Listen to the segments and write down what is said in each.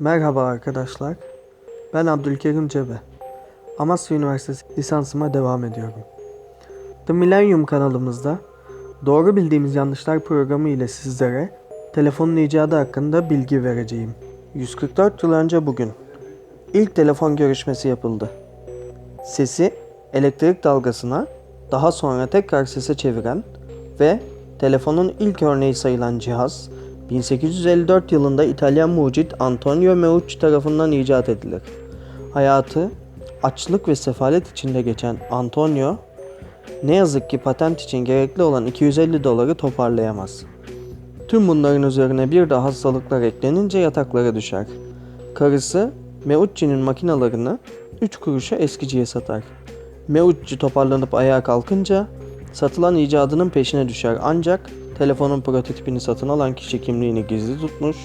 Merhaba arkadaşlar. Ben Abdülkerim Cebe. Amasya Üniversitesi lisansıma devam ediyorum. The Millennium kanalımızda Doğru Bildiğimiz Yanlışlar programı ile sizlere telefonun icadı hakkında bilgi vereceğim. 144 yıl önce bugün ilk telefon görüşmesi yapıldı. Sesi elektrik dalgasına, daha sonra tekrar sese çeviren ve telefonun ilk örneği sayılan cihaz 1854 yılında İtalyan mucit Antonio Meucci tarafından icat edilir. Hayatı açlık ve sefalet içinde geçen Antonio ne yazık ki patent için gerekli olan 250 doları toparlayamaz. Tüm bunların üzerine bir de hastalıklar eklenince yataklara düşer. Karısı Meucci'nin makinalarını 3 kuruşa eskiciye satar. Meucci toparlanıp ayağa kalkınca satılan icadının peşine düşer ancak telefonun prototipini satın alan kişi kimliğini gizli tutmuş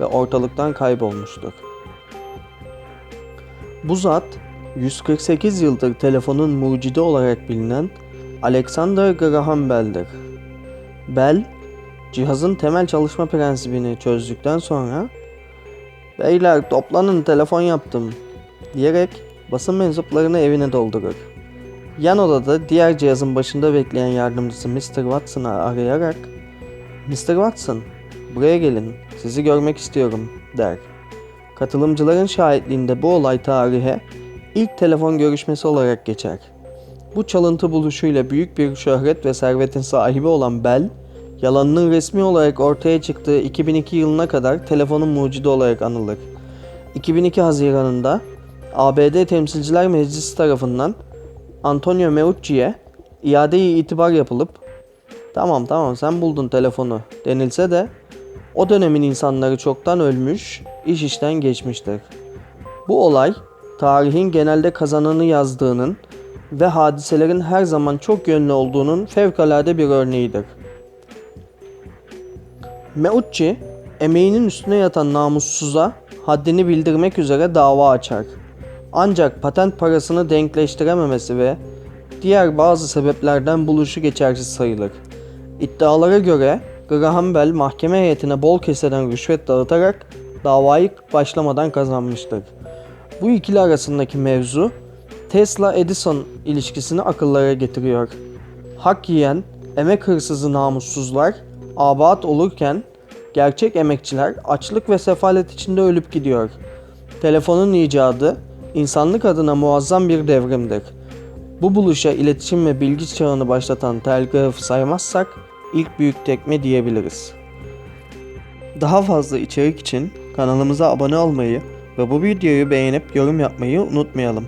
ve ortalıktan kaybolmuştur. Bu zat 148 yıldır telefonun mucidi olarak bilinen Alexander Graham Bell'dir. Bell, cihazın temel çalışma prensibini çözdükten sonra Beyler toplanın telefon yaptım diyerek basın mensuplarını evine doldurur. Yan odada diğer cihazın başında bekleyen yardımcısı Mr. Watson'ı arayarak Mr. Watson, buraya gelin, sizi görmek istiyorum der. Katılımcıların şahitliğinde bu olay tarihe ilk telefon görüşmesi olarak geçer. Bu çalıntı buluşuyla büyük bir şöhret ve servetin sahibi olan Bell, yalanının resmi olarak ortaya çıktığı 2002 yılına kadar telefonun mucidi olarak anılır. 2002 Haziran'ında ABD Temsilciler Meclisi tarafından Antonio Meucci'ye iade-i itibar yapılıp tamam tamam sen buldun telefonu denilse de o dönemin insanları çoktan ölmüş, iş işten geçmiştir. Bu olay tarihin genelde kazananı yazdığının ve hadiselerin her zaman çok yönlü olduğunun fevkalade bir örneğidir. Meucci, emeğinin üstüne yatan namussuza haddini bildirmek üzere dava açar. Ancak patent parasını denkleştirememesi ve diğer bazı sebeplerden buluşu geçersiz sayılır. İddialara göre Graham Bell mahkeme heyetine bol keseden rüşvet dağıtarak davayı başlamadan kazanmıştır. Bu ikili arasındaki mevzu Tesla-Edison ilişkisini akıllara getiriyor. Hak yiyen, emek hırsızı namussuzlar abat olurken gerçek emekçiler açlık ve sefalet içinde ölüp gidiyor. Telefonun icadı insanlık adına muazzam bir devrimdir. Bu buluşa iletişim ve bilgi çağını başlatan telgrafı saymazsak ilk büyük tekme diyebiliriz. Daha fazla içerik için kanalımıza abone olmayı ve bu videoyu beğenip yorum yapmayı unutmayalım.